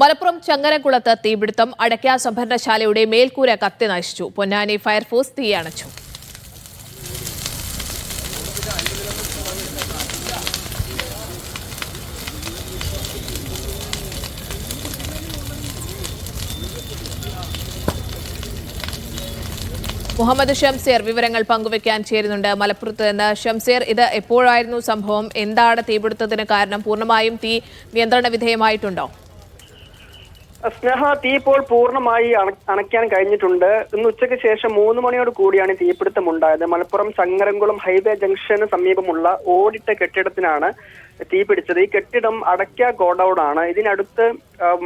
മലപ്പുറം ചങ്ങരംകുളത്ത് തീപിടുത്തം അടയ്ക്ക സംഭരണശാലയുടെ മേൽക്കൂര കത്തി നശിച്ചു. പൊന്നാനി ഫയർഫോഴ്സ് തീയണച്ചു മുഹമ്മദ് ഷംസീർ വിവരങ്ങൾ പങ്കുവയ്ക്കാൻ ചേരുന്നുണ്ട് മലപ്പുറത്ത് നിന്ന്. ഷംസീർ ഇത് എപ്പോഴായിരുന്നു സംഭവം? എന്താണ് തീപിടുത്തത്തിന് കാരണം? പൂർണമായും തീ നിയന്ത്രണ വിധേയമായിട്ടുണ്ടോ? സ്നേഹ തീ ഇപ്പോൾ പൂർണമായി അണ- അണയ്ക്കാൻ കഴിഞ്ഞിട്ടുണ്ട്. ഇന്ന് ഉച്ചയ്ക്ക് ശേഷം മൂന്ന് മണിയോട് കൂടിയാണ് തീപിടുത്തം ഉണ്ടായത് മലപ്പുറം ചങ്ങരംകുളം ഹൈവേ ജംഗ്ഷന് സമീപമുള്ള ഓടിട്ട കെട്ടിടത്തിനാണ് തീ പിടിച്ചത് ഈ കെട്ടിടം അടയ്ക്ക ഗോഡൌൺ ആണ് ഇതിനടുത്ത്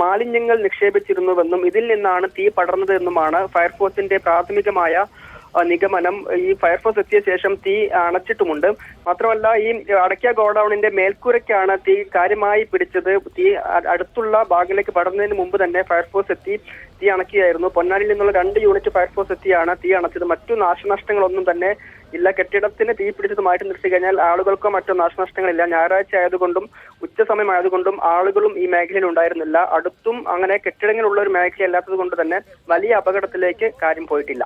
മാലിന്യങ്ങൾ നിക്ഷേപിച്ചിരുന്നുവെന്നും ഇതിൽ നിന്നാണ് തീ പടർന്നത് എന്നുമാണ് ഫയർഫോഴ്സിന്റെ പ്രാഥമികമായ നിഗമനം ഈ ഫയർഫോഴ്സ് എത്തിയ ശേഷം തീ അണച്ചിട്ടുമുണ്ട്. മാത്രമല്ല ഈ അടയ്ക്ക ഗോഡൌണിന്റെ മേൽക്കൂരയ്ക്കാണ് തീ കാര്യമായി പിടിച്ചത്. തീ അടുത്തുള്ള ഭാഗങ്ങളിലേക്ക് പടർന്നതിന് മുമ്പ് തന്നെ ഫയർഫോഴ്സ് എത്തി തീ അണക്കുകയായിരുന്നു. പൊന്നാനിയിൽ നിന്നുള്ള രണ്ട് യൂണിറ്റ് ഫയർഫോഴ്സ് എത്തിയാണ് തീ അണച്ചത്. മറ്റു നാശനഷ്ടങ്ങളൊന്നും തന്നെ ഇല്ല. കെട്ടിടത്തിന് തീ പിടിച്ചത് മാറ്റി നിർത്തി കഴിഞ്ഞാൽ ആളുകൾക്കോ മറ്റോ നാശനഷ്ടങ്ങളില്ല. ഞായറാഴ്ച ആയതുകൊണ്ടും ഉച്ച സമയമായതുകൊണ്ടും ആളുകളും ഈ മേഖലയിൽ ഉണ്ടായിരുന്നില്ല. അടുത്തും അങ്ങനെ കെട്ടിടങ്ങളുള്ള ഒരു മേഖല അല്ലാത്തത് കൊണ്ട് തന്നെ വലിയ അപകടത്തിലേക്ക് കാര്യം പോയിട്ടില്ല.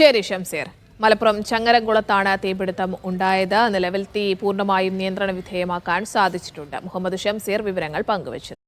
ശരി ഷംസീർ മലപ്പുറം ചങ്ങരംകുളത്താണ് തീപിടുത്തം ഉണ്ടായത്. നിലവിൽ തീ പൂർണമായും നിയന്ത്രണ വിധേയമാക്കാൻ സാധിച്ചിട്ടുണ്ട്. മുഹമ്മദ് ഷംസീർ വിവരങ്ങൾ പങ്കുവച്ചത്